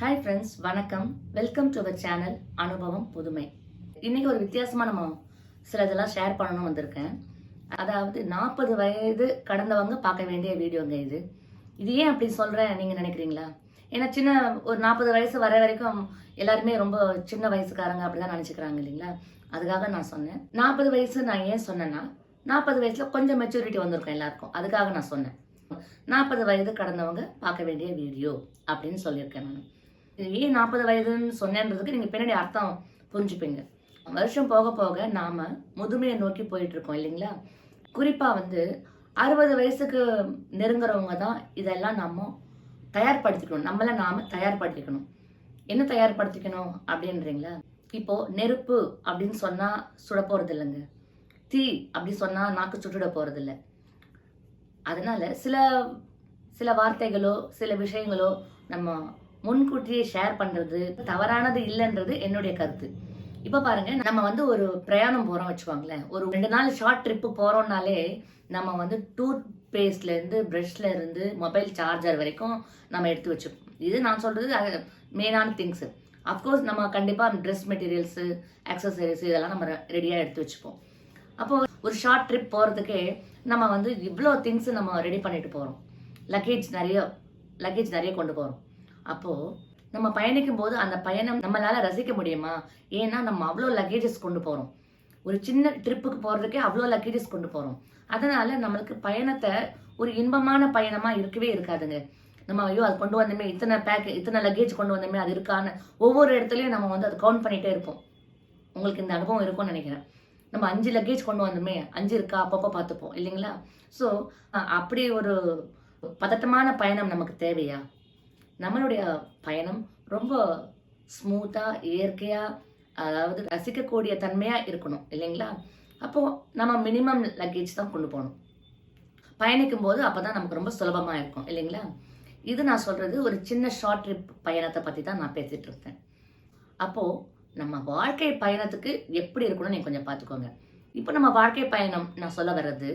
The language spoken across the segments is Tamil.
ஹாய் ஃப்ரெண்ட்ஸ் வணக்கம். வெல்கம் டு அவர் சேனல் அனுபவம் புதுமை. இன்னைக்கு ஒரு வித்தியாசமாக நம்ம சில இதெல்லாம் ஷேர் பண்ணணும் வந்திருக்கேன். அதாவது நாற்பது வயது கடந்தவங்க பார்க்க வேண்டிய வீடியோங்க இது. இது ஏன் அப்படி சொல்கிறேன் நீங்கள் நினைக்கிறீங்களா? ஏன்னா சின்ன ஒரு நாற்பது வயசு வர வரைக்கும் எல்லாருமே ரொம்ப சின்ன வயசுக்காரங்க அப்படிதான் நினச்சிக்கிறாங்க இல்லைங்களா? அதுக்காக நான் சொன்னேன். நாற்பது வயசு நான் ஏன் சொன்னேன்னா நாற்பது வயசில் கொஞ்சம் மெச்சூரிட்டி வந்திருக்கும் எல்லாருக்கும். அதுக்காக நான் சொன்னேன். நாற்பது வயது கடந்தவங்க பார்க்க வேண்டிய வீடியோ அப்படின்னு சொல்லியிருக்கேன் நான். ஏன் நாற்பது வயதுன்னு சொன்னேன்றதுக்கு நீங்கள் பின்னாடி அர்த்தம் புரிஞ்சுப்பீங்க. வருஷம் போக போக நாம் முதுமையை நோக்கி போயிட்டு இருக்கோம் இல்லைங்களா? குறிப்பாக வந்து அறுபது வயசுக்கு நெருங்குறவங்க தான் இதெல்லாம் நம்ம தயார்படுத்திக்கணும். நம்மளை நாம தயார்படுத்திக்கணும். என்ன தயார்படுத்திக்கணும் அப்படின்றீங்களா? இப்போது நெருப்பு அப்படின்னு சொன்னால் சுட போகிறது இல்லைங்க. தீ அப்படி சொன்னால் நாக்கு சுட்டுட போகிறது இல்லை. அதனால் சில சில வார்த்தைகளோ சில விஷயங்களோ நம்ம முன்கூட்டியே ஷேர் பண்றது தவறானது இல்லைன்றது என்னுடைய கருத்து. இப்போ பாருங்க நம்ம வந்து ஒரு பிரயாணம் போகிறோம் வச்சுக்கோங்களேன். ஒரு ரெண்டு நாள் ஷார்ட் ட்ரிப்பு போகிறோம்னாலே நம்ம வந்து டூத் பேஸ்ட்லேருந்து இருந்து இருந்து மொபைல் சார்ஜர் வரைக்கும் நம்ம எடுத்து வச்சுப்போம். இது நான் சொல்கிறது மெயினான திங்ஸு அஃப்கோர்ஸ் நம்ம கண்டிப்பாக ட்ரெஸ் மெட்டீரியல்ஸு அக்சசரிஸ் இதெல்லாம் நம்ம ரெடியாக எடுத்து வச்சுப்போம். அப்போது ஒரு ஷார்ட் ட்ரிப் போகிறதுக்கே நம்ம வந்து இவ்வளோ திங்ஸ் நம்ம ரெடி பண்ணிட்டு போகிறோம் லக்கேஜ் நிறைய லக்கேஜ் நிறைய கொண்டு போகிறோம் அப்போது நம்ம பயணிக்கும் போது அந்த பயணம் நம்மளால் ரசிக்க முடியுமா? ஏன்னா நம்ம அவ்வளோ லக்கேஜஸ் கொண்டு போகிறோம் ஒரு சின்ன ட்ரிப்புக்கு போகிறதுக்கே அவ்வளோ லக்கேஜஸ் கொண்டு போகிறோம் அதனால் நம்மளுக்கு பயணத்தை ஒரு இன்பமான பயணமாக இருக்கவே இருக்காதுங்க. நம்ம ஐயோ அது கொண்டு வந்தோமே இத்தனை பேக் இத்தனை லக்கேஜ் கொண்டு வந்தோமே அது இருக்கான்னு ஒவ்வொரு இடத்துலையும் நம்ம வந்து அதை கவுண்ட் பண்ணிகிட்டே இருப்போம். உங்களுக்கு இந்த அனுபவம் இருக்கும்னு நினைக்கிறேன். நம்ம அஞ்சு லக்கேஜ் கொண்டு வந்தோமே அஞ்சு இருக்கா அப்பப்போ பார்த்துப்போம் இல்லைங்களா? ஸோ அப்படி ஒரு பதட்டமான பயணம் நமக்கு தேவையா? நம்மளுடைய பயணம் ரொம்ப ஸ்மூத்தாக இயற்கையாக அதாவது ரசிக்கக்கூடிய தன்மையாக இருக்கணும் இல்லைங்களா? அப்போது நம்ம மினிமம் லக்கேஜ் தான் கொண்டு போகணும். பயணிக்கும் போது அப்போ தான் நமக்கு ரொம்ப சுலபமாக இருக்கும் இல்லைங்களா? இது நான் சொல்கிறது ஒரு சின்ன ஷார்ட் ட்ரிப் பயணத்தை பற்றி தான் நான் பேசிகிட்டு இருக்கேன். அப்போது நம்ம வாழ்க்கை பயணத்துக்கு எப்படி இருக்கணும்னு நீங்கள் கொஞ்சம் பார்த்துக்கோங்க இப்போ நம்ம வாழ்க்கை பயணம் நான் சொல்ல வர்றது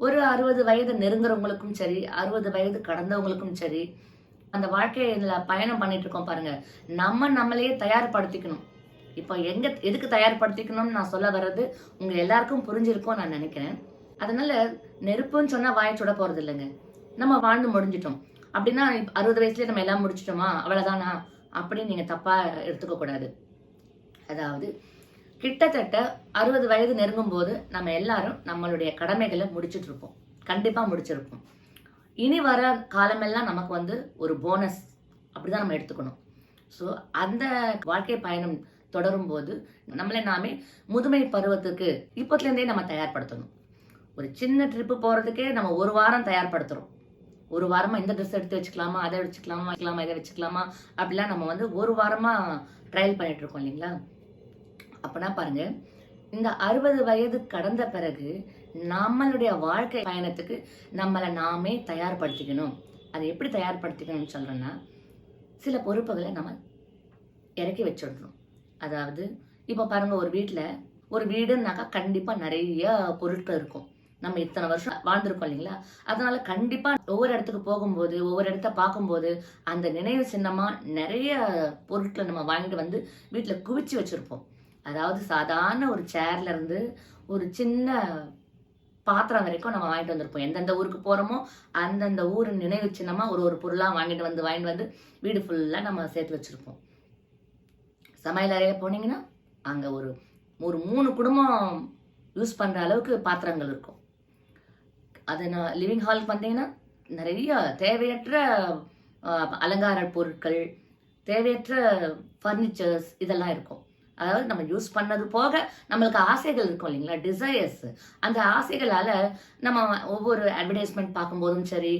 ஒரு அறுபது வயது நெருங்குறவங்களுக்கும் சரி அறுபது வயது கடந்தவங்களுக்கும் சரி அந்த வாழ்க்கையில பயணம் பண்ணிட்டு இருக்கோம் பாருங்க. நம்ம நம்மளையே தயார்படுத்திக்கணும். இப்போ எங்க எதுக்கு தயார்படுத்திக்கணும்னு நான் சொல்ல வர்றது உங்க எல்லாருக்கும் புரிஞ்சிருக்கும் நான் நினைக்கிறேன். அதனால நெருப்புன்னு சொன்னா வாய சுட போறது இல்லைங்க. நம்ம வாழ்ந்து முடிஞ்சிட்டோம். அப்படின்னா அறுபது வயசுலயே நம்ம எல்லாம் முடிச்சிட்டோமா? அவ்வளவுதானா? அப்படின்னு நீங்க தப்பா எடுத்துக்க கூடாது. அதாவது கிட்டத்தட்ட அறுபது வயது நெருங்கும் போது நம்ம எல்லாரும் நம்மளுடைய கடமைகளை முடிச்சிட்டு இருப்போம். கண்டிப்பா முடிச்சிருப்போம். இனி வர காலமெல்லாம் நமக்கு வந்து ஒரு போனஸ் அப்படிதான் நம்ம எடுத்துக்கணும். ஸோ அந்த வாழ்க்கை பயணம் தொடரும் போது நம்மளை நாமே முதுமை பருவத்துக்கு இப்போத்துலேருந்தே நம்ம தயார்படுத்தணும். ஒரு சின்ன ட்ரிப்பு போகிறதுக்கே நம்ம ஒரு வாரம் தயார்படுத்துகிறோம் ஒரு வாரமாக இந்த ட்ரெஸ் எடுத்து வச்சுக்கலாமா அதை வச்சுக்கலாமா வைக்கலாமா இதை வச்சுக்கலாமா அப்படிலாம் நம்ம வந்து ஒரு வாரமாக ட்ரையல் பண்ணிகிட்டு இருக்கோம் இல்லைங்களா? அப்பனா பாருங்கள் இந்த அறுபது வயது கடந்த பிறகு நம்மளுடைய வாழ்க்கை பயணத்துக்கு நம்மளை நாமே தயார்படுத்திக்கணும். அதை எப்படி தயார்படுத்திக்கணும்னு சொல்கிறேன்னா சில பொறுப்புகளை நம்ம இறக்கி வச்சிடணும். அதாவது இப்போ பாருங்கள் ஒரு வீட்டில் ஒரு வீடுனாக்கா கண்டிப்பாக நிறைய பொருட்கள் இருக்கும். நம்ம இத்தனை வருஷம் வாழ்ந்திருக்கோம் இல்லைங்களா? அதனால கண்டிப்பா ஒவ்வொரு இடத்துக்கு போகும்போது ஒவ்வொரு இடத்த பார்க்கும்போது அந்த நினைவு சின்னமா நிறைய பொருட்களை நம்ம வாங்கிட்டு வந்து வீட்டில் குவிச்சு வச்சிருப்போம். அதாவது சாதாரண ஒரு சேர்ல இருந்து ஒரு சின்ன பாத்திரம் வரைக்கும் நம்ம வாங்கிட்டு வந்திருப்போம். எந்தெந்த ஊருக்கு போறோமோ அந்தந்த ஊர் நினைவு சின்னமா ஒரு ஒரு பொருளா வாங்கிட்டு வந்து வாங்கிட்டு வந்து வீடு ஃபுல்லா நம்ம சேர்த்து வச்சிருப்போம். சமையல் அறையில போனீங்கன்னா அங்க ஒரு ஒரு மூணு குடும்பம் யூஸ் பண்ற அளவுக்கு பாத்திரங்கள் இருக்கும். அது நான் லிவிங் ஹாலுக்கு வந்தீங்கன்னா நிறைய தேவையற்ற அலங்கார பொருட்கள் தேவையற்ற ஃபர்னிச்சர்ஸ் இதெல்லாம் இருக்கும். அதாவது நம்ம யூஸ் பண்ணது போக நம்மளுக்கு ஆசைகள் இருக்கும் இல்லைங்களா? டிசையர்ஸ் அந்த ஆசைகளால் நம்ம ஒவ்வொரு அட்வர்டைஸ்மெண்ட் பார்க்கும்போதும் சரி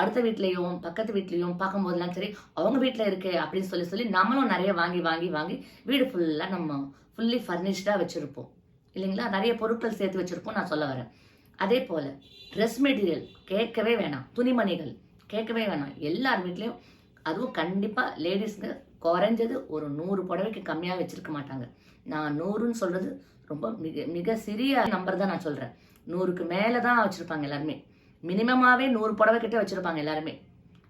அடுத்த வீட்லேயும் பக்கத்து வீட்லேயும் பார்க்கும்போதெல்லாம் சரி அவங்க வீட்டில் இருக்கு அப்படின்னு சொல்லி சொல்லி நம்மளும் நிறைய வாங்கி வாங்கி வாங்கி வீடு ஃபுல்லாக நம்ம ஃபுல்லி ஃபர்னிஷ்டாக வச்சுருப்போம். இல்லைங்களா? நிறைய பொருட்கள் சேர்த்து வச்சுருப்போம் நான் சொல்ல வரேன். அதே போல் ட்ரெஸ் மெட்டீரியல் கேட்கவே வேணாம். துணிமணிகள் கேட்கவே வேணாம். எல்லார் வீட்லேயும் அதுவும் கண்டிப்பாக லேடிஸ்க்கு குறைஞ்சது ஒரு நூறு புடவைக்கு கம்மியாக வச்சிருக்க மாட்டாங்க. நான் நூறுன்னு சொல்கிறது ரொம்ப மிக மிக சிறிய நம்பர் தான் நான் சொல்கிறேன் நூறுக்கு மேலே தான் வச்சுருப்பாங்க எல்லாருமே. மினிமமாகவே நூறு புடவை கிட்டே வச்சுருப்பாங்க எல்லாருமே.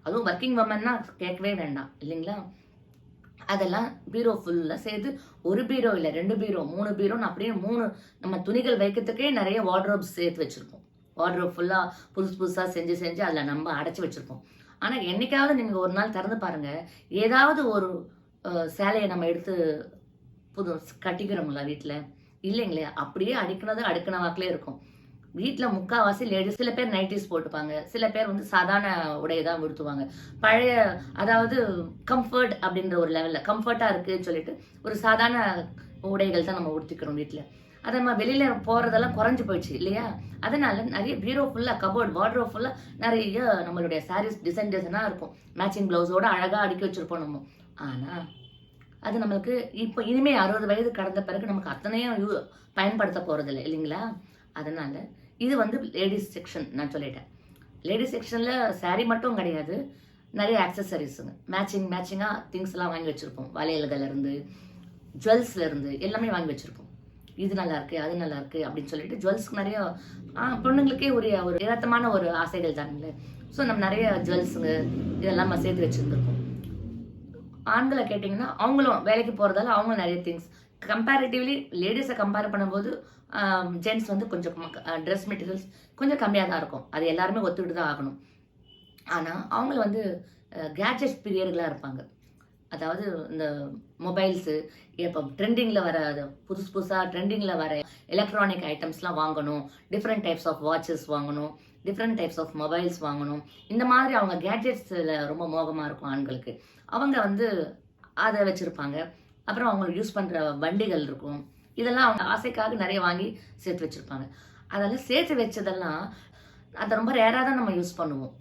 அதுவும் ஒர்க்கிங் உமன்னா கேட்கவே வேண்டாம் இல்லைங்களா? அதெல்லாம் பீரோ ஃபுல்லாக சேர்த்து ஒரு பீரோ இல்லை ரெண்டு பீரோ மூணு பீரோன்னு அப்படியே மூணு நம்ம துணிகள் வைக்கிறதுக்கே நிறைய வார்ட்ரோப்ஸ் சேர்த்து வச்சுருப்போம். வார்ட்ரோப் ஃபுல்லாக புதுசு புதுசாக செஞ்சு செஞ்சு அதில் நம்ம அடைச்சி வச்சுருப்போம். ஆனால் என்னைக்காவது நீங்கள் ஒரு நாள் திறந்து பாருங்கள் ஏதாவது ஒரு சேலையை நம்ம எடுத்து புது கட்டிக்கிறோங்களா வீட்டில் இல்லைங்களே அப்படியே அடுக்கினதும் அடுக்கின வாக்கிலே இருக்கும். வீட்டில் முக்கால்வாசி லேடிஸ் சில பேர் நைட்டிஸ் போட்டுப்பாங்க. சில பேர் வந்து சாதாரண உடையை தான் உடுத்துவாங்க. பழைய அதாவது கம்ஃபர்ட் அப்படின்ற ஒரு லெவலில் கம்ஃபர்ட்டாக இருக்குன்னு சொல்லிட்டு ஒரு சாதாரண உடைகள் தான் நம்ம உடுத்திக்கிறோம் வீட்டில் அதை நம்ம வெளியில் போகிறதெல்லாம் குறைஞ்சி போயிடுச்சு இல்லையா? அதனால நிறைய பீரோ ஃபுல்லாக கபோர்ட் வார்ட்ரோ ஃபுல்லாக நிறைய நம்மளுடைய சாரீஸ் டிசைன் டிசைனாக இருக்கும். மேட்சிங் ப்ளவுஸோட அழகாக அடுக்கி வச்சுருப்போம் நம்ம. ஆனால் அது நம்மளுக்கு இப்போ இனிமேல் அறுபது வயது கடந்த பிறகு நமக்கு அத்தனையும் யூ பயன்படுத்த போகிறதில்ல இல்லைங்களா? அதனால் இது வந்து லேடிஸ் செக்ஷன் நான் சொல்லிட்டேன். லேடிஸ் செக்ஷனில் சாரீ மட்டும் கிடையாது நிறைய ஆக்சசரிஸுங்க மேட்சிங் மேட்சிங்காக திங்ஸ்லாம் வாங்கி வச்சுருப்போம். வளையல்கள் இருந்து எல்லாமே வாங்கி வச்சுருப்போம். இது நல்லா இருக்கு அது நல்லா இருக்கு அப்படின்னு சொல்லிட்டு ஜுவல்ஸ்க்கு நிறைய பொண்ணுங்களுக்கே ஒரு ஒரு யதார்த்தமான ஒரு ஆசைகள் தானுங்களே. ஸோ நம்ம நிறைய ஜுவல்ஸுங்க இதெல்லாம் நம்ம சேர்த்து வச்சுருந்துருக்கோம். ஆண்களை கேட்டிங்கன்னா அவங்களும் வேலைக்கு போகிறதால அவங்களும் நிறைய திங்ஸ் கம்பேரிட்டிவ்லி லேடிஸை கம்பேர் பண்ணும்போது ஜென்ட்ஸ் வந்து கொஞ்சம் ட்ரெஸ் மெட்டீரியல்ஸ் கொஞ்சம் கம்மியாக தான் இருக்கும். அது எல்லாருமே ஒத்துக்கிட்டு தான் ஆகணும். ஆனால் அவங்கள வந்து கேட்ஜெட் பிரியர்களாக இருப்பாங்க. அதாவது இந்த மொபைல்ஸு இப்போ ட்ரெண்டிங்கில் வர புதுசு புதுசாக ட்ரெண்டிங்கில் வர எலக்ட்ரானிக் ஐட்டம்ஸ்லாம் வாங்கணும். டிஃப்ரெண்ட் டைப்ஸ் ஆஃப் வாட்சஸ் வாங்கணும். டிஃப்ரெண்ட் டைப்ஸ் ஆஃப் மொபைல்ஸ் வாங்கணும். இந்த மாதிரி அவங்க கேட்ஜெட்ஸில் ரொம்ப மோகமாக இருக்கும் ஆண்களுக்கு. அவங்க வந்து அதை வச்சுருப்பாங்க. அப்புறம் அவங்க யூஸ் பண்ணுற வண்டிகள் இருக்கும். இதெல்லாம் அவங்க ஆசைக்காக நிறைய வாங்கி சேர்த்து வச்சுருப்பாங்க. அதெல்லாம் சேர்த்து வச்சதெல்லாம் அதை ரொம்ப ரேராக தான் நம்ம யூஸ் பண்ணுவோம்.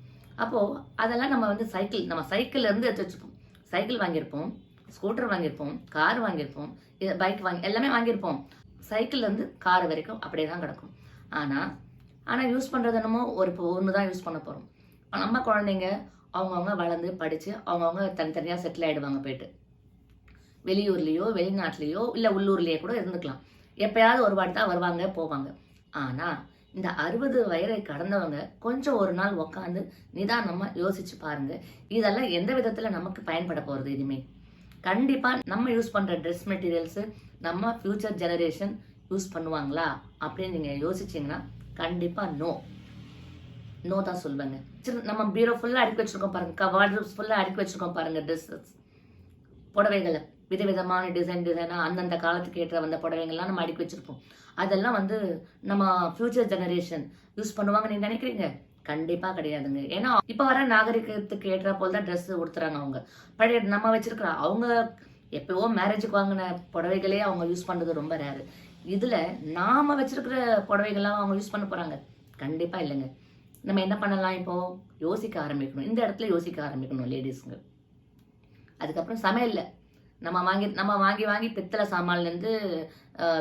அப்போது அதெல்லாம் நம்ம வந்து சைக்கிள் நம்ம சைக்கிள்லேருந்து எடுத்து வச்சுப்போம் சைக்கிள் வாங்கியிருப்போம் ஸ்கூட்டர் வாங்கியிருப்போம் கார் வாங்கியிருப்போம் இது பைக் வாங்கி எல்லாமே வாங்கியிருப்போம். சைக்கிள்லேருந்து கார் வரைக்கும் அப்படியே தான் கிடக்கும். ஆனால் ஆனால் யூஸ் பண்ணுறது என்னமோ ஒரு இப்போ ஒன்று தான் யூஸ் பண்ண போகிறோம் நம்ம குழந்தைங்க அவங்கவுங்க வளர்ந்து படித்து அவங்கவுங்க தனித்தனியாக செட்டில் ஆகிடுவாங்க போயிட்டு. வெளியூர்லேயோ வெளிநாட்டிலேயோ இல்லை உள்ளூர்லேயே கூட இருந்துக்கலாம். எப்பயாவது ஒரு வாட்டி தான் வருவாங்க போவாங்க. ஆனால் இந்த அறுபது வயதை கடந்தவங்க கொஞ்சம் ஒரு நாள் உக்காந்து நிதானமாக யோசிச்சு பாருங்க. இதெல்லாம் எந்த விதத்தில் நமக்கு பயன்பட போகிறது இனிமே? கண்டிப்பாக நம்ம யூஸ் பண்ணுற ட்ரெஸ் மெட்டீரியல்ஸு நம்ம ஃப்யூச்சர் ஜெனரேஷன் யூஸ் பண்ணுவாங்களா? அப்படின்னு நீங்கள் யோசிச்சிங்கன்னா கண்டிப்பாக நோ நோ தான் சொல்லுவேங்க சரி நம்ம பீரோ ஃபுல்லாக அடுக்கி வச்சிருக்கோம் பாருங்க. வார்ட்ரோப்ஸ் ஃபுல்லாக அடுக்கி வச்சுருக்கோம் பாருங்க ட்ரெஸ்ஸஸ் புடவைகளை. விதவிதமான டிசைன் டிசைனாக அந்தந்த காலத்துக்கு ஏற்ற வந்த புடவைங்கள்லாம் நம்ம அடுக்கி வச்சுருப்போம். அதெல்லாம் வந்து நம்ம ஃபியூச்சர் ஜெனரேஷன் யூஸ் பண்ணுவாங்க நீங்க நினைக்கிறீங்க? கண்டிப்பா கிடையாதுங்க. ஏன்னா இப்ப வர நாகரிகத்துக்கு ஏற்ற போல் தான் ட்ரெஸ் உடுத்துறாங்க அவங்க. பழைய நம்ம வச்சிருக்கிற அவங்க எப்பவோ மேரேஜுக்கு வாங்கின புடவைகளே அவங்க யூஸ் பண்றது ரொம்ப ரேரு இதுல நாம வச்சிருக்கிற புடவைகள்லாம் அவங்க யூஸ் பண்ண போறாங்க. கண்டிப்பா இல்லைங்க. நம்ம என்ன பண்ணலாம் இப்போ? யோசிக்க ஆரம்பிக்கணும். இந்த இடத்துல யோசிக்க ஆரம்பிக்கணும் லேடிஸுங்க அதுக்கப்புறம் சமையல்ல. நம்ம வாங்கி நம்ம வாங்கி வாங்கி பித்தளை சாமான்லேருந்து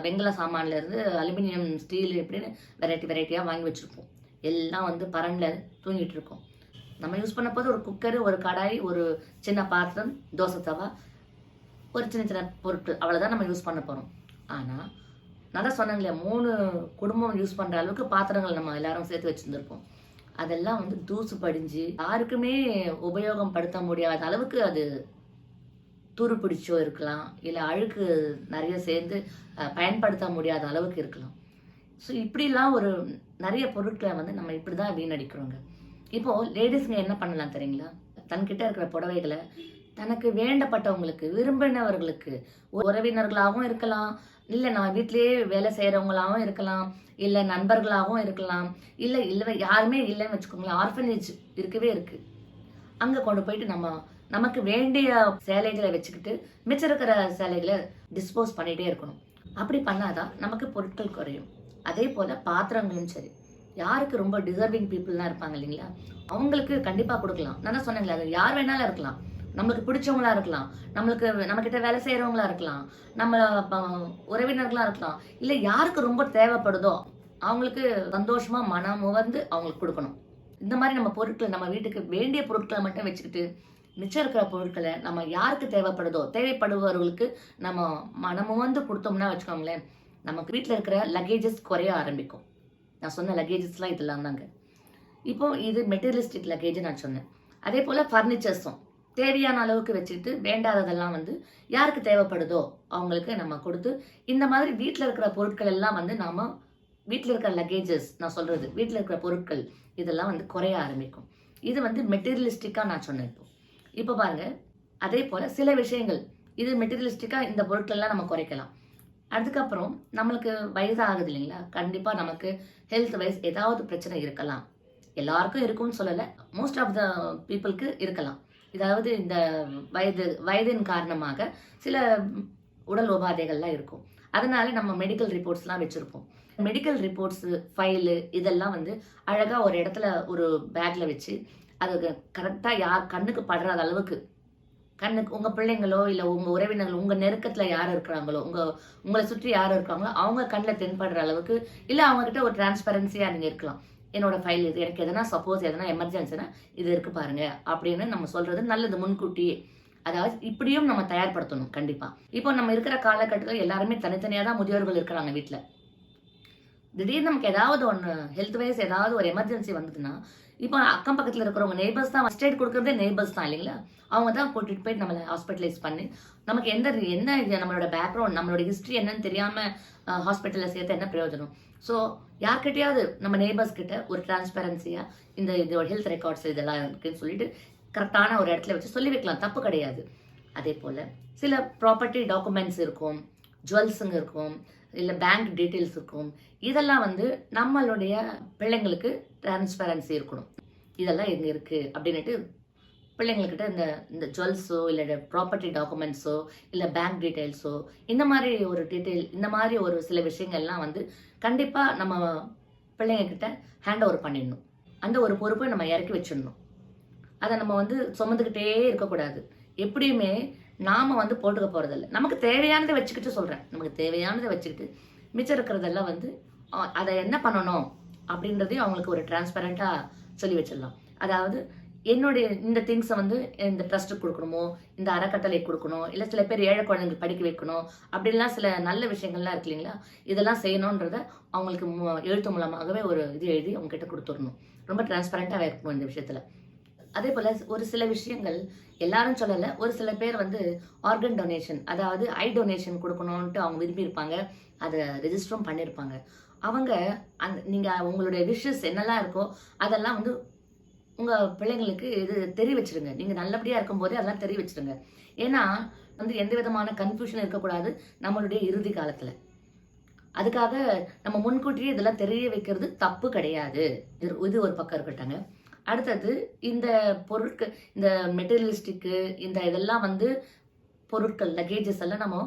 வெங்கல சாமான்லேருந்து அலுமினியம் ஸ்டீல் எப்படின்னு வெரைட்டி வெரைட்டியாக வாங்கி வச்சுருப்போம். எல்லாம் வந்து பரனில் தூங்கிட்டு இருக்கோம். நம்ம யூஸ் பண்ண போது ஒரு குக்கர் ஒரு கடாய் ஒரு சின்ன பாத்திரம் தோசை தவா ஒரு சின்ன சின்ன பொருட்கள் அவ்வளோதான் நம்ம யூஸ் பண்ண போகிறோம் ஆனால் நான் தான் மூணு குடும்பம் யூஸ் பண்ணுற அளவுக்கு பாத்திரங்கள் நம்ம எல்லாரும் சேர்த்து வச்சுருந்துருப்போம். அதெல்லாம் வந்து தூசு படிஞ்சு யாருக்குமே உபயோகம் படுத்த முடியாத அளவுக்கு அது துரு பிடிச்சோ இருக்கலாம் இல்லை அழுக்கு நிறைய சேர்ந்து பயன்படுத்த முடியாத அளவுக்கு இருக்கலாம். ஸோ இப்படிலாம் ஒரு நிறைய பொருட்களை வந்து நம்ம இப்படி தான் வீணடிக்கிறோங்க. இப்போது லேடிஸுங்க என்ன பண்ணலாம் தெரியுங்களா? தன்கிட்ட இருக்கிற புடவைகளை தனக்கு வேண்டப்பட்டவங்களுக்கு விரும்பினவர்களுக்கு உறவினர்களாகவும் இருக்கலாம் இல்லை நம்ம வீட்டிலேயே வேலை செய்கிறவங்களாகவும் இருக்கலாம் இல்லை நண்பர்களாகவும் இருக்கலாம் இல்லை இல்லை யாருமே இல்லைன்னு வச்சுக்கோங்களேன் ஆர்ஃபனேஜ் இருக்கவே இருக்குது அங்கே கொண்டு போயிட்டு நம்ம நமக்கு வேண்டிய சேலைகளை வச்சுக்கிட்டு மிச்சம் இருக்கிற சேலைகளை டிஸ்போஸ் பண்ணிகிட்டே இருக்கணும். அப்படி பண்ணாதான் நமக்கு பொருட்கள் குறையும். அதே போல் பாத்திரங்களும் சரி. யாருக்கு ரொம்ப டிசர்விங் பீப்புளெலாம் இருப்பாங்க இல்லைங்களா? அவங்களுக்கு கண்டிப்பாக கொடுக்கலாம். நான் தான் அது யார் வேணாலும் இருக்கலாம். நம்மளுக்கு பிடிச்சவங்களா இருக்கலாம். நம்மளுக்கு நம்ம கிட்ட வேலை செய்கிறவங்களா இருக்கலாம். நம்ம உறவினர்களாக இருக்கலாம். இல்லை யாருக்கு ரொம்ப தேவைப்படுதோ அவங்களுக்கு சந்தோஷமாக மனம் உவர்ந்து அவங்களுக்கு கொடுக்கணும். இந்த மாதிரி நம்ம பொருட்களை நம்ம வீட்டுக்கு வேண்டிய பொருட்களை மட்டும் வச்சுக்கிட்டு மிச்சம் இருக்கிற பொருட்களை நம்ம யாருக்கு தேவைப்படுதோ தேவைப்படுபவர்களுக்கு நம்ம மனமும் வந்து கொடுத்தோம்னா வச்சுக்கோங்களேன் நமக்கு வீட்டில் இருக்கிற லக்கேஜஸ் குறைய ஆரம்பிக்கும். நான் சொன்ன லக்கேஜஸ்லாம் இதெல்லாம் தாங்க. இப்போ இது மெட்டீரியலிஸ்டிக் லக்கேஜ் நான் சொன்னேன். அதே போல் ஃபர்னிச்சர்ஸும் தேவையான அளவுக்கு வச்சுக்கிட்டு வேண்டாததெல்லாம் வந்து யாருக்கு தேவைப்படுதோ அவங்களுக்கு நம்ம கொடுத்து இந்த மாதிரி வீட்டில் இருக்கிற பொருட்கள் எல்லாம் வந்து நாம் வீட்டில் இருக்கிற லக்கேஜஸ் நான் சொல்கிறது வீட்டில் இருக்கிற பொருட்கள் இதெல்லாம் வந்து குறைய ஆரம்பிக்கும். இது வந்து மெட்டீரியலிஸ்டிக்காக நான் சொன்னேன் இப்போ. இப்போ பாருங்க அதே போல் சில விஷயங்கள் இது மெட்டீரியலிஸ்டிக்காக இந்த பொருட்கள்லாம் நம்ம குறைக்கலாம். அதுக்கப்புறம் நம்மளுக்கு வயதாகுது இல்லைங்களா? கண்டிப்பாக நமக்கு ஹெல்த் வைஸ் ஏதாவது பிரச்சனை இருக்கலாம். எல்லாருக்கும் இருக்கும்னு சொல்லலை மோஸ்ட் ஆஃப் த பீப்புளுக்கு இருக்கலாம். இதாவது இந்த வயது வயதின் காரணமாக சில உடல் உபாதைகள்லாம் இருக்கும். அதனால நம்ம மெடிக்கல் ரிப்போர்ட்ஸ்லாம் வச்சுருப்போம். மெடிக்கல் ரிப்போர்ட்ஸு ஃபைலு இதெல்லாம் வந்து அழகாக ஒரு இடத்துல ஒரு பேக்கில் வச்சு அது கரெக்டாக யார் கண்ணுக்கு படுறாத அளவுக்கு. கண்ணுக்கு உங்கள் பிள்ளைங்களோ இல்லை உங்கள் உறவினர்களோ உங்கள் நெருக்கத்தில் யார் இருக்கிறாங்களோ உங்கள் உங்களை சுற்றி யார் இருக்காங்களோ அவங்க கண்ணில் தென்படுற அளவுக்கு இல்லை அவங்கக்கிட்ட ஒரு டிரான்ஸ்பரன்சியாக நீங்கள் இருக்கலாம். என்னோட ஃபைல் இது எனக்கு எதனா சப்போஸ் எதனா எமர்ஜென்சினா இது இருக்கு பாருங்க அப்படின்னு நம்ம சொல்றது நல்லது முன்கூட்டியே. அதாவது இப்படியும் நம்ம தயார்படுத்தணும் கண்டிப்பா. இப்போ நம்ம இருக்கிற காலகட்டத்தில் எல்லாருமே தனித்தனியாக தான் முதியோர்கள் இருக்கிறாங்க வீட்டில் திடீர்னு நமக்கு ஏதாவது ஒன்று ஹெல்த் வைஸ் ஏதாவது ஒரு எமர்ஜென்சி வந்ததுன்னா இப்போ அக்கம் பக்கத்தில் இருக்கிறவங்க நெய்பர்ஸ் தான் ஃபஸ்ட் எய்ட் கொடுக்குறதே நெய்பர்ஸ் தான் இல்லைங்களா? அவங்க தான் கூட்டிகிட்டு போய் நம்மளை ஹாஸ்பிட்டலைஸ் பண்ணி. நமக்கு எந்த என்ன இது நம்மளோட பேக்ரவுண்ட் நம்மளோட ஹிஸ்ட்ரி என்னன்னு தெரியாமல் ஹாஸ்பிட்டலில் சேர்த்து என்ன பிரயோஜனம்? ஸோ யார்கிட்டயாவது நம்ம நெய்பர்ஸ் கிட்ட ஒரு டிரான்ஸ்பெரன்சியாக இந்த இதோட ஹெல்த் ரெக்கார்ட்ஸ் இதெல்லாம் இருக்குன்னு சொல்லிட்டு கரெக்டான ஒரு இடத்துல வச்சு சொல்லி வைக்கலாம். தப்பு கிடையாது. அதே போல் சில ப்ராப்பர்ட்டி டாக்குமெண்ட்ஸ் இருக்கும் ஜுவல்ஸுங்க இருக்கும் இல்லை பேங்க் டீட்டெயில்ஸ் இருக்கும். இதெல்லாம் வந்து நம்மளுடைய பிள்ளைங்களுக்கு டிரான்ஸ்பரன்சி இருக்கணும். இதெல்லாம் எங்கே இருக்குது அப்படின்னுட்டு பிள்ளைங்கக்கிட்ட இந்த இந்த ஜுவல்ஸோ இல்லை ப்ராப்பர்ட்டி டாக்குமெண்ட்ஸோ இல்லை பேங்க் டீட்டெயில்ஸோ இந்த மாதிரி ஒரு டீட்டெயில் இந்த மாதிரி ஒரு சில விஷயங்கள்லாம் வந்து கண்டிப்பாக நம்ம பிள்ளைங்கக்கிட்ட ஹேண்ட் ஓவர் பண்ணிடணும். அந்த ஒரு பொறுப்பை நம்ம இறக்கி வச்சிடணும். அதை நம்ம வந்து சுமந்துக்கிட்டே இருக்கக்கூடாது. எப்படியுமே நாம் வந்து போட்டுக்க போகிறதில்ல நமக்கு தேவையானதை வச்சுக்கிட்டு சொல்கிறேன் நமக்கு தேவையானதை வச்சுக்கிட்டு மிச்சம் இருக்கிறதெல்லாம் வந்து அதை என்ன பண்ணணும்? அப்படின்றதையும் அவங்களுக்கு ஒரு டிரான்ஸ்பரண்டா சொல்லி வச்சிடலாம். அதாவது என்னுடைய இந்த திங்ஸை வந்து இந்த ட்ரஸ்ட்டுக்கு கொடுக்கணுமோ இந்த அறக்கட்டளை கொடுக்கணும் இல்லை சில பேர் ஏழை குழந்தைங்களுக்கு படிக்க வைக்கணும் அப்படின்லாம் சில நல்ல விஷயங்கள்லாம் இருக்கு இல்லைங்களா? இதெல்லாம் செய்யணுன்றத அவங்களுக்கு எழுத்து மூலமாகவே ஒரு இது எழுதி அவங்க கிட்ட கொடுத்துடணும். ரொம்ப டிரான்ஸ்பரண்ட்டாக இருக்கணும் இந்த விஷயத்தில். அதே போல் ஒரு சில விஷயங்கள் எல்லாரும் சொல்லலை ஒரு சில பேர் வந்து ஆர்கன் டொனேஷன் அதாவது ஐ டொனேஷன் கொடுக்கணுன்ட்டு அவங்க விரும்பியிருப்பாங்க. அதை ரெஜிஸ்டரும் பண்ணியிருப்பாங்க. அவங்க அந்த நீங்கள் உங்களுடைய விஷஸ் என்னெல்லாம் இருக்கோ அதெல்லாம் வந்து உங்கள் பிள்ளைங்களுக்கு இது தெரிய வச்சுருங்க நீங்கள் நல்லபடியாக இருக்கும்போதே அதெல்லாம் தெரிய வச்சிருங்க ஏன்னா வந்து எந்த விதமான கன்ஃபியூஷன் இருக்கக்கூடாது நம்மளுடைய இறுதி காலத்தில். அதுக்காக நம்ம முன்கூட்டியே இதெல்லாம் தெரிய வைக்கிறது தப்பு கிடையாது. இது இது ஒரு பக்கம் இருக்கட்டாங்க அடுத்தது இந்த பொருட்கள் இந்த மெட்டீரியலிஸ்டிக்கு இந்த இதெல்லாம் வந்து பொருட்கள் லக்கேஜஸ் எல்லாம் நம்ம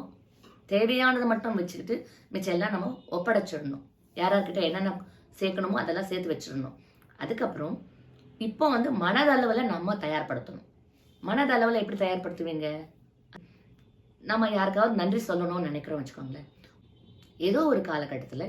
தேவையானது மட்டும் வச்சுக்கிட்டு மிச்சம் எல்லாம் நம்ம ஒப்படைச்சிடணும். யாரார்கிட்ட என்னென்ன சேர்க்கணுமோ அதெல்லாம் சேர்த்து வச்சிடணும். அதுக்கப்புறம் இப்போ வந்து மனதளவில் நம்ம தயார்படுத்தணும். மனதளவில் எப்படி தயார்படுத்துவீங்க? நம்ம யாருக்காவது நன்றி சொல்லணும்னு நினைக்கிறோம் வச்சுக்கோங்களேன். ஏதோ ஒரு காலகட்டத்தில்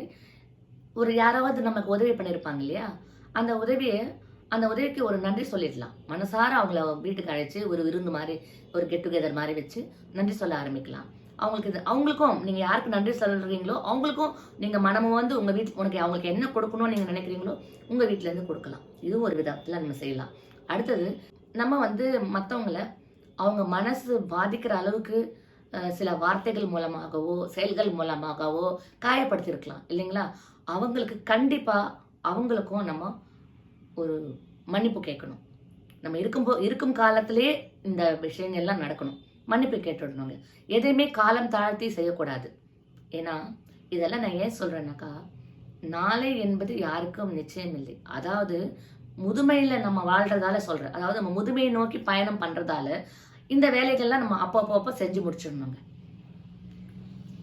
ஒரு யாராவது நமக்கு உதவி பண்ணியிருப்பாங்க இல்லையா? அந்த உதவியை அந்த உதவிக்கு ஒரு நன்றி சொல்லிடலாம். மனசார அவங்கள வீட்டுக்கு அழைச்சி ஒரு விருந்து மாதிரி ஒரு கெட் டுகெதர் மாதிரி வச்சு நன்றி சொல்ல ஆரம்பிக்கலாம். அவங்களுக்கு இது அவங்களுக்கும் நீங்கள் யாருக்கு நன்றி சொல்கிறீங்களோ அவங்களுக்கும் நீங்கள் மனமும் வந்து உங்கள் வீட்டு உனக்கு அவங்களுக்கு என்ன கொடுக்கணும்னு நீங்கள் நினைக்கிறீங்களோ உங்கள் வீட்டிலேருந்து கொடுக்கலாம். இதுவும் ஒரு விதத்தில் நம்ம செய்யலாம். அடுத்தது நம்ம வந்து மற்றவங்கள அவங்க மனசு பாதிக்கிற அளவுக்கு சில வார்த்தைகள் மூலமாகவோ செயல்கள் மூலமாகவோ காயப்படுத்தியிருக்கலாம். இல்லைங்களா? அவங்களுக்கு கண்டிப்பாக அவங்களுக்கும் நம்ம ஒரு மன்னிப்பு கேட்கணும். நம்ம இருக்கும்போ இருக்கும் காலத்திலே இந்த விஷயங்கள்லாம் நடக்கணும். மன்னிப்பு கேட்டுடணுங்க. எதையுமே காலம் தாழ்த்தி செய்யக்கூடாது. ஏன்னா இதெல்லாம் நான் ஏன் சொல்கிறேன்னாக்கா நாளை என்பது யாருக்கும் நிச்சயம் இல்லை. அதாவது முதுமையில் நம்ம வாழ்கிறதால சொல்கிறேன் அதாவது நம்ம முதுமையை நோக்கி பயணம் பண்ணுறதால இந்த வேலைகள்லாம் நம்ம அப்பப்போ அப்போ செஞ்சு முடிச்சிடணுங்க.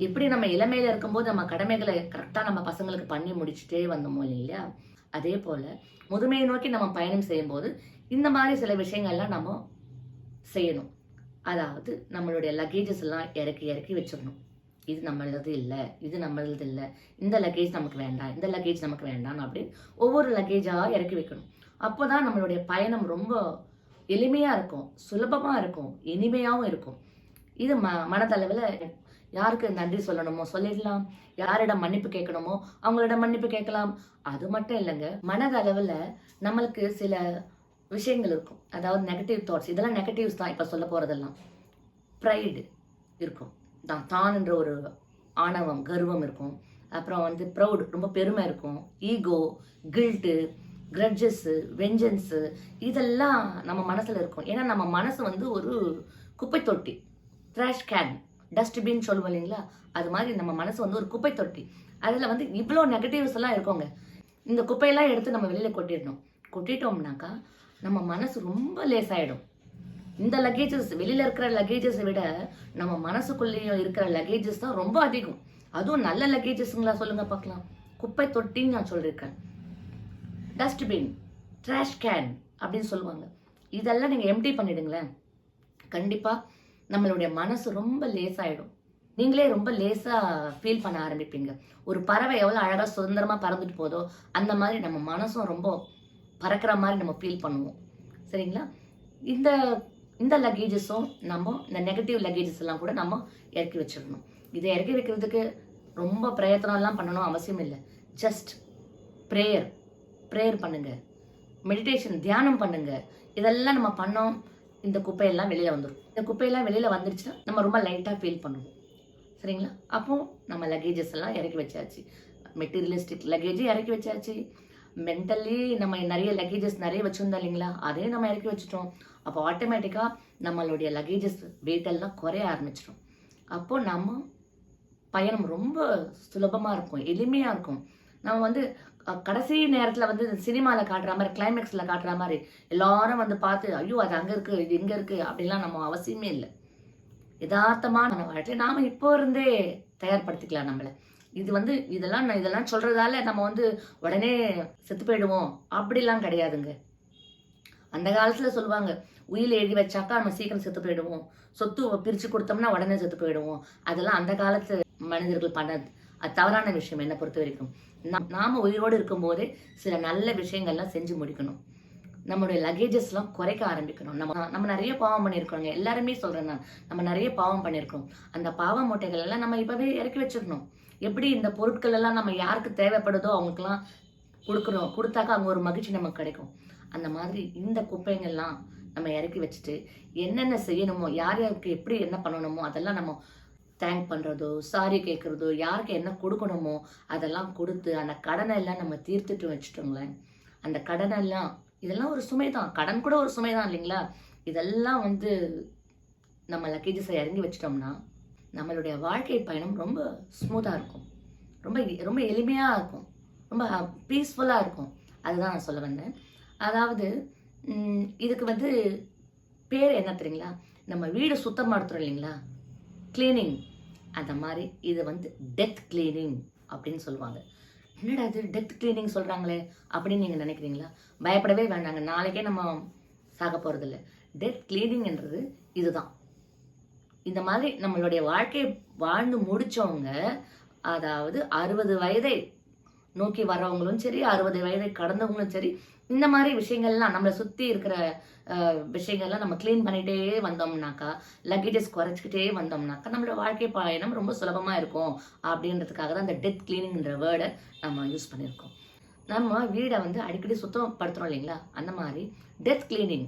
எப்படி நம்ம இளமையில இருக்கும்போது நம்ம கடமைகளை கரெக்டாக நம்ம பசங்களுக்கு பண்ணி முடிச்சுட்டே வந்தோமோ இல்லையா அதே போல் முதுமையை நோக்கி நம்ம பயணம் செய்யும்போது இந்த மாதிரி சில விஷயங்கள்லாம் நம்ம செய்யணும். அதாவது நம்மளுடைய லக்கேஜஸ் எல்லாம் இறக்கி இறக்கி வச்சிடணும். இது நம்மளது இல்லை இது நம்மளது இல்லை. இந்த லக்கேஜ் நமக்கு வேண்டாம் இந்த லக்கேஜ் நமக்கு வேண்டாம் அப்படின்னு ஒவ்வொரு லக்கேஜாக இறக்கி வைக்கணும். அப்போ தான் நம்மளுடைய பயணம் ரொம்ப எளிமையாக இருக்கும் சுலபமாக இருக்கும் இனிமையாகவும் இருக்கும். இது ம மனதளவில் யாருக்கு நன்றி சொல்லணுமோ சொல்லிடலாம். யாரிடம் மன்னிப்பு கேட்கணுமோ அவங்களிடம் மன்னிப்பு கேட்கலாம். அது மட்டும் இல்லைங்க மனதளவில் நம்மளுக்கு சில விஷயங்கள் இருக்கும். அதாவது நெகட்டிவ் தாட்ஸ் இதெல்லாம் நெகட்டிவ்ஸ் தான் இப்போ சொல்ல போகிறதெல்லாம் ப்ரைடு இருக்கும். தான் தான் என்ற ஒரு ஆணவம் கர்வம் இருக்கும். அப்புறம் வந்து ப்ரௌட் ரொம்ப பெருமை இருக்கும். ஈகோ கில்ட்டு கிரட்ஜஸ்ஸு வெஞ்சன்ஸு இதெல்லாம் நம்ம மனசில் இருக்கும். ஏன்னா நம்ம மனசு வந்து ஒரு குப்பை தொட்டி ட்ராஷ் கேன் டஸ்ட்பின் சொல்லுவோம் இல்லைங்களா? அது மாதிரி நம்ம மனசு வந்து ஒரு குப்பை தொட்டி அதில் வந்து இவ்வளோ நெகட்டிவ்ஸ் எல்லாம் இருக்குங்க. இந்த குப்பையெல்லாம் எடுத்து நம்ம வெளியில் கொட்டிடணும். கொட்டிட்டோம்னாக்கா நம்ம மனசு ரொம்ப லேசாயிடும். இந்த லக்கேஜஸ் வெளியில இருக்கிற லக்கேஜஸை விட நம்ம மனசுக்குள்ளேயும் இருக்கிற லக்கேஜஸ் தான் ரொம்ப அதிகம். அதுவும் நல்ல லக்கேஜஸ்ங்களா சொல்லுங்க பார்க்கலாம். குப்பை தொட்டின்னு நான் சொல்லியிருக்கேன். டஸ்ட்பின் ட்ராஷ் கேன் அப்படின்னு சொல்லுவாங்க. இதெல்லாம் நீங்கள் எம்டி பண்ணிடுங்களேன். கண்டிப்பாக நம்மளுடைய மனசு ரொம்ப லேசாயிடும். நீங்களே ரொம்ப லேசாக ஃபீல் பண்ண ஆரம்பிப்பீங்க. ஒரு பறவை எவ்வளோ அழகாக சுதந்திரமாக பறந்துட்டு போதோ அந்த மாதிரி நம்ம மனசும் ரொம்ப பறக்கிற மாதிரி நம்ம ஃபீல் பண்ணுவோம். சரிங்களா? இந்த இந்த லக்கேஜஸும் நம்ம இந்த நெகட்டிவ் லக்கேஜஸ் எல்லாம் கூட நம்ம இறக்கி வச்சிடணும். இதை இறக்கி வைக்கிறதுக்கு ரொம்ப பிரயத்தனம்லாம் பண்ணணும் அவசியம் இல்லை. ஜஸ்ட் ப்ரேயர் ப்ரேயர் பண்ணுங்கள் மெடிடேஷன் தியானம் பண்ணுங்கள் இதெல்லாம் நம்ம பண்ணோம் இந்த குப்பையெல்லாம் வெளியில் வந்துடும் இந்த குப்பையெல்லாம் வெளியில் வந்துருச்சுன்னா நம்ம ரொம்ப லைட்டாக ஃபீல் பண்ணுவோம். சரிங்களா? அப்போது நம்ம லக்கேஜஸ் எல்லாம் இறக்கி வச்சாச்சு. மெட்டீரியலிஸ்டிக் லக்கேஜும் இறக்கி வச்சாச்சு. மென்டலி நம்ம நிறைய லக்கேஜஸ் நிறைய வச்சுருந்தோம் இல்லைங்களா? அதையும் நம்ம இறக்கி வச்சுட்டோம். அப்போ ஆட்டோமேட்டிக்காக நம்மளுடைய லக்கேஜஸ் வெயிட் எல்லாம் குறைய ஆரம்பிச்சிடும். அப்போது நம்ம பயணம் ரொம்ப சுலபமாக இருக்கும் எளிமையாக இருக்கும். நம்ம வந்து கடைசி நேரத்தில் வந்து சினிமாவில் காட்டுற மாதிரி கிளைமேக்ஸில் காட்டுற மாதிரி எல்லாரும் வந்து பார்த்து ஐயோ அது அங்கே இருக்குது இது இங்கே இருக்குது அப்படிலாம் நம்ம அவசியமே இல்லை. யதார்த்தமான வாழ்க்கை நாம இப்போ இருந்தே தயார்படுத்திக்கலாம் நம்மளை. இது வந்து இதெல்லாம் நான் இதெல்லாம் சொல்கிறதால நம்ம வந்து உடனே செத்து போயிடுவோம். அப்படிலாம் கிடையாதுங்க. அந்த காலத்தில் சொல்லுவாங்க உயிர் எழுதி வச்சாக்கா நம்ம சீக்கிரம் செத்து போயிடுவோம். சொத்து பிரித்து கொடுத்தோம்னா உடனே செத்து போயிடுவோம். அதெல்லாம் அந்த காலத்து மனிதர்கள் பண்ணது. அது தவறான விஷயம் என்னை பொறுத்த வரைக்கும். நாம் நாம உயிரோடு இருக்கும்போதே சில நல்ல விஷயங்கள்லாம் செஞ்சு முடிக்கணும். நம்மளுடைய லக்கேஜஸ்லாம் குறைக்க ஆரம்பிக்கணும். நம்ம நம்ம நிறைய பாவம் பண்ணியிருக்கோங்க எல்லாருமே சொல்கிறேன் நான். நம்ம நிறைய பாவம் பண்ணியிருக்கோம். அந்த பாவ மூட்டைகள் எல்லாம் நம்ம இப்போவே இறக்கி வச்சிடணும். எப்படி இந்த பொருட்கள் எல்லாம் நம்ம யாருக்கு தேவைப்படுதோ அவங்களுக்குலாம் கொடுக்குறோம் கொடுத்தாக்கா அங்கே ஒரு மகிழ்ச்சி நமக்கு கிடைக்கும். அந்த மாதிரி இந்த குப்பைங்கள்லாம் நம்ம இறக்கி வச்சுட்டு என்னென்ன செய்யணுமோ யார் யாருக்கு எப்படி என்ன பண்ணணுமோ அதெல்லாம் நம்ம தேங்க் பண்ணுறதோ சாரி கேட்குறதோ யாருக்கு என்ன கொடுக்கணுமோ அதெல்லாம் கொடுத்து அந்த கடனை எல்லாம் நம்ம தீர்த்துட்டு வச்சுட்டோங்களேன் அந்த கடனை எல்லாம் இதெல்லாம் ஒரு சுமை தான். கடன் கூட ஒரு சுமை தான் இல்லைங்களா? இதெல்லாம் வந்து நம்ம லக்கேஜஸை இறங்கி வச்சிட்டோம்னா நம்மளுடைய வாழ்க்கை பயணம் ரொம்ப ஸ்மூத்தாக இருக்கும். ரொம்ப ரொம்ப எளிமையாக இருக்கும். ரொம்ப பீஸ்ஃபுல்லாக இருக்கும். அதுதான் நான் சொல்ல வந்தேன். அதாவது இதுக்கு வந்து பேர் என்ன தெரியுங்களா? நம்ம வீடு சுத்தமாக நடத்துறோம் இல்லைங்களா? க்ளீனிங் அந்த மாதிரி இது வந்து டெத் க்ளீனிங் அப்படின்னு சொல்லுவாங்க. என்னடா இது டெத் கிளீனிங் சொல்கிறாங்களே அப்படின்னு நீங்கள் நினைக்கிறீங்களா? பயப்படவே வேண்டாங்க. நாளைக்கே நம்ம சாக போகிறதில்ல டெத் கிளீனிங்ன்றது இதுதான். இந்த மாதிரி நம்மளுடைய வாழ்க்கையை வாழ்ந்து முடிச்சவங்க அதாவது அறுபது வயதை நோக்கி வர்றவங்களும் சரி அறுபது வயதை கடந்தவங்களும் சரி இந்த மாதிரி விஷயங்கள்லாம் நம்மளை சுற்றி இருக்கிற விஷயங்கள்லாம் நம்ம க்ளீன் பண்ணிகிட்டே வந்தோம்னாக்கா லக்கேஜஸ் குறைச்சிக்கிட்டே வந்தோம்னாக்கா நம்மளோட வாழ்க்கை பயணம் ரொம்ப சுலபமாக இருக்கும். அப்படின்றதுக்காக தான் இந்த டெத் கிளீனிங்ன்ற வேர்டை நம்ம யூஸ் பண்ணியிருக்கோம். நம்ம வீடை வந்து அடிக்கடி சுத்தப்படுத்துகிறோம் இல்லைங்களா? அந்த மாதிரி டெத் கிளீனிங்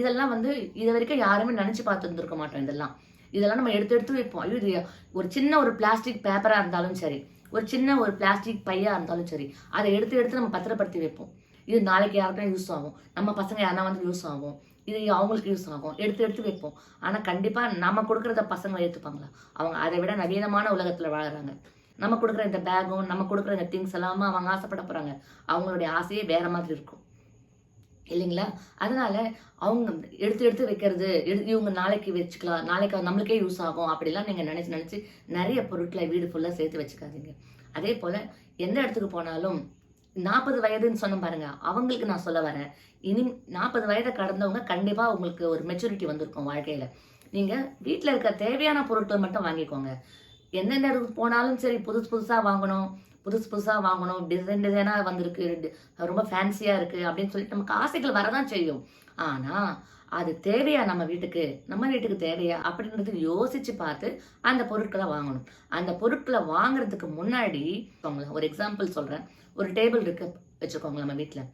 இதெல்லாம் வந்து இது வரைக்கும் யாருமே நினச்சி பார்த்துருந்துருக்க மாட்டோம் இதெல்லாம். இதெல்லாம் நம்ம எடுத்து எடுத்து வைப்போம். ஐயோ இது ஒரு சின்ன ஒரு பிளாஸ்டிக் பேப்பராக இருந்தாலும் சரி ஒரு சின்ன ஒரு பிளாஸ்டிக் பையாக இருந்தாலும் சரி அதை எடுத்து எடுத்து நம்ம பத்திரப்படுத்தி வைப்போம். இது நாளைக்கு யாருக்கும் யூஸ் ஆகும். நம்ம பசங்க யாரா வந்து யூஸ் ஆகும். இது அவங்களுக்கு யூஸ் ஆகும். எடுத்து எடுத்து வைப்போம். ஆனால் கண்டிப்பாக நம்ம கொடுக்குறத பசங்க ஏற்றுப்பாங்களா அவங்க அதை விட நவீனமான உலகத்தில் வாழுறாங்க. நம்ம கொடுக்குற இந்த பேகும் நம்ம கொடுக்குற இந்த திங்ஸ் எல்லாமே அவங்க ஆசைப்பட போகிறாங்க அவங்களுடைய ஆசையே வேற மாதிரி இருக்கும். இல்லைங்களா? அதனால அவங்க எடுத்து எடுத்து வைக்கிறது எடு இவங்க நாளைக்கு வச்சுக்கலாம் நாளைக்கு நம்மளுக்கே யூஸ் ஆகும் அப்படிலாம் நீங்கள் நினச்சி நினச்சி நிறைய பொருட்களை வீடு ஃபுல்லாக சேர்த்து வச்சுக்காதீங்க. அதே போல் எந்த இடத்துக்கு போனாலும் நாற்பது வயதுன்னு சொன்ன பாருங்க அவங்களுக்கு நான் சொல்ல வரேன். இனி நாற்பது வயதை கடந்தவங்க கண்டிப்பாக உங்களுக்கு ஒரு மெச்சூரிட்டி வந்திருக்கும் வாழ்க்கையில். நீங்கள் வீட்டில் இருக்க தேவையான பொருட்கள் மட்டும் வாங்கிக்கோங்க. எந்தெந்த இடத்துக்கு போனாலும் சரி புதுசு புதுசாக வாங்கணும். புதுசு புதுசாக வாங்கணும் டிசைன் டிசைனாக வந்திருக்கு ரொம்ப ஃபேன்சியாக இருக்குது அப்படின்னு சொல்லிட்டு நமக்கு ஆசைகள் வரதான் செய்யும். ஆனால் அது தேவையா நம்ம வீட்டுக்கு? நம்ம வீட்டுக்கு தேவையா? அப்படின்றது யோசிச்சு பார்த்து அந்த பொருட்களை வாங்கணும். அந்த பொருட்களை வாங்குறதுக்கு முன்னாடி வச்சுக்கோங்களேன், ஒரு எக்ஸாம்பிள் சொல்கிறேன் ஒரு டேபிள் இருக்கு வச்சுக்கோங்க நம்ம வீட்டில்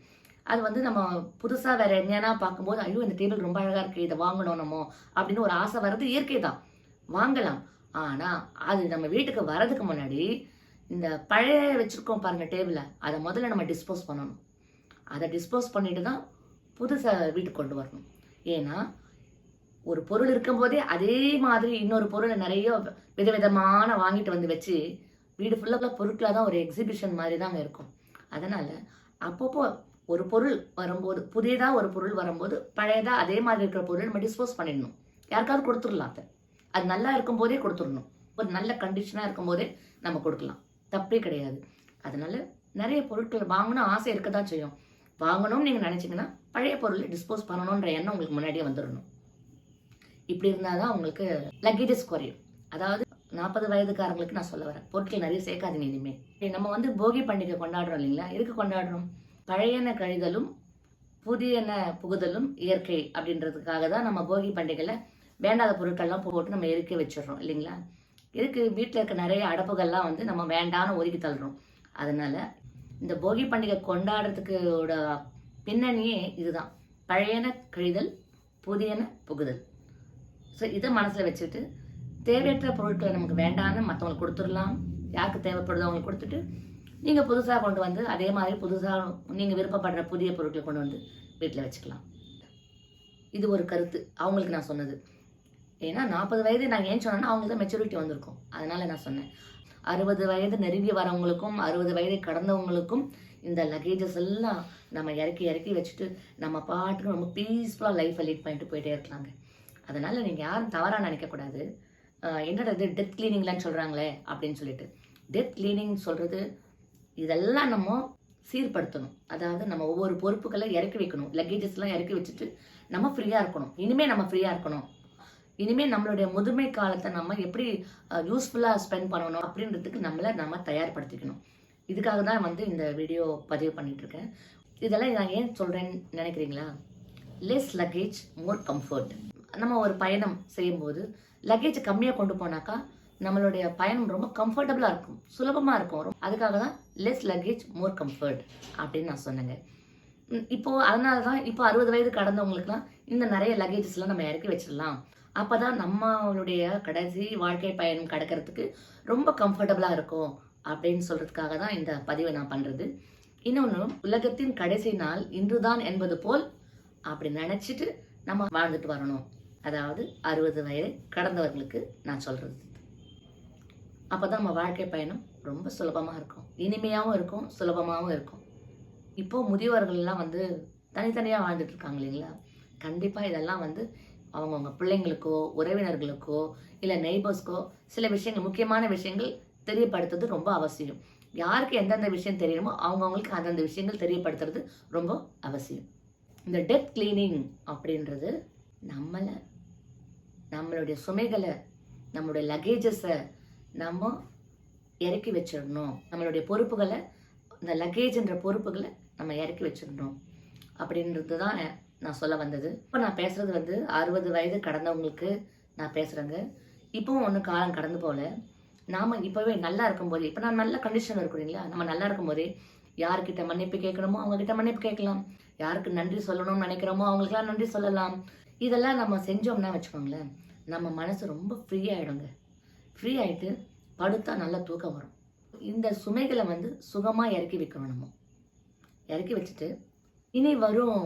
அது வந்து நம்ம புதுசாக வேற எங்கேனா பார்க்கும்போது ஐயோ இந்த டேபிள் ரொம்ப அழகாக இருக்குது இதை வாங்கணும் நம்ம அப்படின்னு ஒரு ஆசை வர்றது இயற்கை தான் வாங்கலாம். ஆனால் அது நம்ம வீட்டுக்கு வர்றதுக்கு முன்னாடி இந்த பழைய வச்சுருக்கோம் பாருங்கள் டேபிளை அதை முதல்ல நம்ம டிஸ்போஸ் பண்ணணும். அதை டிஸ்போஸ் பண்ணிட்டு தான் புதுசாக வீட்டுக்கு கொண்டு வரணும். ஏன்னா ஒரு பொருள் இருக்கும்போதே அதே மாதிரி இன்னொரு பொருளை நிறைய விதவிதமான வாங்கிட்டு வந்து வச்சு வீடு ஃபுல்லாக பொருட்களாக தான் ஒரு எக்ஸிபிஷன் மாதிரி தாங்க இருக்கும். அதனால் அப்பப்போ ஒரு பொருள் வரும்போது புதியதாக ஒரு பொருள் வரும்போது பழையதாக அதே மாதிரி இருக்கிற பொருள் நம்ம டிஸ்போஸ் பண்ணிடணும். யாருக்காவது கொடுத்துடலாம் அதை. அது நல்லா இருக்கும்போதே கொடுத்துடணும். ஒரு நல்ல கண்டிஷனாக இருக்கும்போதே நம்ம கொடுக்கலாம். தப்பே கிடையாது. அதனால நிறைய பொருட்கள் வாங்கணும் ஆசை இருக்க தான் செய்யும். வாங்கணும்னு நீங்கள் நினச்சிங்கன்னா பழைய பொருளை டிஸ்போஸ் பண்ணணுன்ற எண்ணம் உங்களுக்கு முன்னாடியே வந்துடணும் இப்படி இருந்தால் தான் உங்களுக்கு லக்கேஜஸ் குறையும். அதாவது நாற்பது வயதுக்காரங்களுக்கு நான் சொல்ல வரேன் பொருட்கள் நிறைய சேர்க்காதீங்க இனிமே. நம்ம வந்து போகி பண்டிகை கொண்டாடுறோம் இல்லைங்களா? எதுக்கு கொண்டாடுறோம்? பழையன கழிதலும் புதியன புகுதலும் இயற்கை அப்படின்றதுக்காக தான் நம்ம போகி பண்டிகையில் வேண்டாத பொருட்கள்லாம் போட்டு நம்ம எரிக்க வச்சிடுறோம் இல்லைங்களா? இதுக்கு வீட்டில் இருக்க நிறைய அடப்புகள்லாம் வந்து நம்ம வேண்டான்னு ஒதுக்கி தள்ளுறோம். அதனால இந்த போகி பண்டிகை கொண்டாடுறதுக்கோட பின்னணியே இதுதான். பழையன கழிதல் புதியன புகுதல். ஸோ இதை மனசில் வச்சுட்டு தேவையற்ற பொருட்களை நமக்கு வேண்டான்னு மற்றவங்களுக்கு கொடுத்துடலாம். யாருக்கு தேவைப்படுதோ அவங்களுக்கு கொடுத்துட்டு நீங்கள் புதுசாக கொண்டு வந்து அதே மாதிரி புதுசாக நீங்கள் விருப்பப்படுற புதிய பொருட்களை கொண்டு வந்து வீட்டில் வச்சுக்கலாம். இது ஒரு கருத்து. அவங்களுக்கு நான் சொன்னது. ஏன்னா நாற்பது வயது நாங்கள் ஏன் சொன்னேன்னா அவங்களுக்கு தான் மெச்சூரிட்டி வந்திருக்கும். அதனால நான் சொன்னேன். அறுபது வயது நெருங்கி வரவங்களுக்கும் அறுபது வயதை கடந்தவங்களுக்கும் இந்த லக்கேஜஸ் எல்லாம் நம்ம இறக்கி இறக்கி வச்சுட்டு நம்ம பாட்டுக்கு ரொம்ப பீஸ்ஃபுல்லாக லைஃப்பை லீட் பண்ணிட்டு போயிட்டே இருக்கலாங்க. அதனால நீங்கள் யாரும் தவறாக நினைக்கக்கூடாது. என்னடா இது டெத் கிளீனிங்லாம் சொல்கிறாங்களே அப்படின்னு சொல்லிட்டு. டெத் கிளீனிங் சொல்கிறது இதெல்லாம் நம்ம சீர்படுத்தணும். அதாவது நம்ம ஒவ்வொரு பொறுப்புகளை இறக்கி வைக்கணும். லக்கேஜஸ்லாம் இறக்கி வச்சுட்டு நம்ம ஃப்ரீயாக இருக்கணும். இனிமேல் நம்ம ஃப்ரீயாக இருக்கணும். இனிமேல் நம்மளுடைய முதுமை காலத்தை நம்ம எப்படி யூஸ்ஃபுல்லாக ஸ்பெண்ட் பண்ணணும் அப்படின்றதுக்கு நம்மளை நம்ம தயார்படுத்திக்கணும். இதுக்காக தான் வந்து இந்த வீடியோ பதிவு பண்ணிகிட்ருக்கேன் இதெல்லாம் நான் ஏன் சொல்கிறேன்னு நினைக்கிறீங்களா? லெஸ் லக்கேஜ் மோர் கம்ஃபர்ட் நம்ம ஒரு பயணம் செய்யும்போது லக்கேஜ் கம்மியாக கொண்டு போனாக்கா நம்மளுடைய பயணம் ரொம்ப கம்ஃபர்டபுளாக இருக்கும் சுலபமாக இருக்கும். ரொம்ப- அதுக்காக தான் லெஸ் லக்கேஜ் மோர் கம்ஃபர்ட் அப்படின்னு நான் சொன்னேங்க. இப்போது அதனால தான் இப்போ அறுபது வயது கடந்தவங்களுக்குலாம் இந்த நிறைய லக்கேஜஸ்லாம் நம்ம இறக்கி வச்சிடலாம். அப்பதான் நம்மளுடைய கடைசி வாழ்க்கை பயணம் கிடக்கிறதுக்கு ரொம்ப கம்ஃபர்டபுளாக இருக்கும் அப்படின்னு சொல்கிறதுக்காக தான் இந்த பதிவை நான் பண்ணுறது இன்னொன்று உலகத்தின் கடைசி நாள் இன்றுதான் என்பது போல் அப்படி நினச்சிட்டு நம்ம வாழ்ந்துட்டு வரணும். அதாவது அறுபது வயது கடந்தவர்களுக்கு நான் சொல்கிறது அப்போ தான் நம்ம வாழ்க்கை பயணம் ரொம்ப சுலபமாக இருக்கும். இனிமையாகவும் இருக்கும் சுலபமாகவும் இருக்கும். இப்போது முதியவர்கள்லாம் வந்து தனித்தனியாக வாழ்ந்துட்டு இருக்காங்க இல்லைங்களா? கண்டிப்பாக இதெல்லாம் வந்து அவங்கவுங்க பிள்ளைங்களுக்கோ உறவினர்களுக்கோ இல்லை நெய்பர்ஸ்க்கோ சில விஷயங்கள் முக்கியமான விஷயங்கள் தெரியப்படுத்துறது ரொம்ப அவசியம். யாருக்கு எந்தெந்த விஷயம் தெரியணுமோ அவங்கவுங்களுக்கு அந்தந்த விஷயங்கள் தெரியப்படுத்துறது ரொம்ப அவசியம். இந்த டெத் கிளீனிங் அப்படின்றது நம்மளை நம்மளுடைய சுமைகளை நம்மளுடைய லக்கேஜஸை நம்ம இறக்கி வச்சிடணும். நம்மளுடைய பொறுப்புகளை இந்த லக்கேஜ்ன்ற பொறுப்புகளை நம்ம இறக்கி வச்சிடணும். அப்படின்றது தான் நான் சொல்ல வந்தது. இப்போ நான் பேசுறது வந்து அறுபது வயது கடந்தவங்களுக்கு நான் பேசுகிறேங்க இப்போவும் ஒன்றும் காலம் கடந்து போகல. நாம இப்போவே நல்லா இருக்கும்போது இப்போ நான் நல்ல கண்டிஷன் இருக்கும் இல்லைங்களா? நம்ம நல்லா இருக்கும்போதே யார்கிட்ட மன்னிப்பு கேட்கணுமோ அவங்க கிட்ட மன்னிப்பு கேட்கலாம். யாருக்கு நன்றி சொல்லணும்னு நினைக்கிறோமோ அவங்களுக்குலாம் நன்றி சொல்லலாம். இதெல்லாம் நம்ம செஞ்சோம்னா வச்சுக்கோங்களேன் நம்ம மனசு ரொம்ப ஃப்ரீ ஆயிடுங்க. ஃப்ரீ ஆகிட்டு படுத்தா நல்லா தூக்கம் வரும். இந்த சுமைகளை வந்து சுகமாக இறக்கி வைக்கணும் நம்ம. இறக்கி வச்சுட்டு இனி வரும்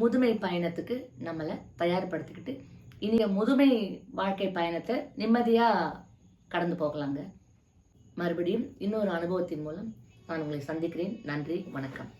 முதுமை பயணத்துக்கு நம்மளை தயார்படுத்திக்கிட்டு இனிய முதுமை வாழ்க்கை பயணத்தை நிம்மதியாக கடந்து போகலாங்க. மறுபடியும் இன்னொரு அனுபவத்தின் மூலம் நான் உங்களை சந்திக்கிறேன். நன்றி வணக்கம்.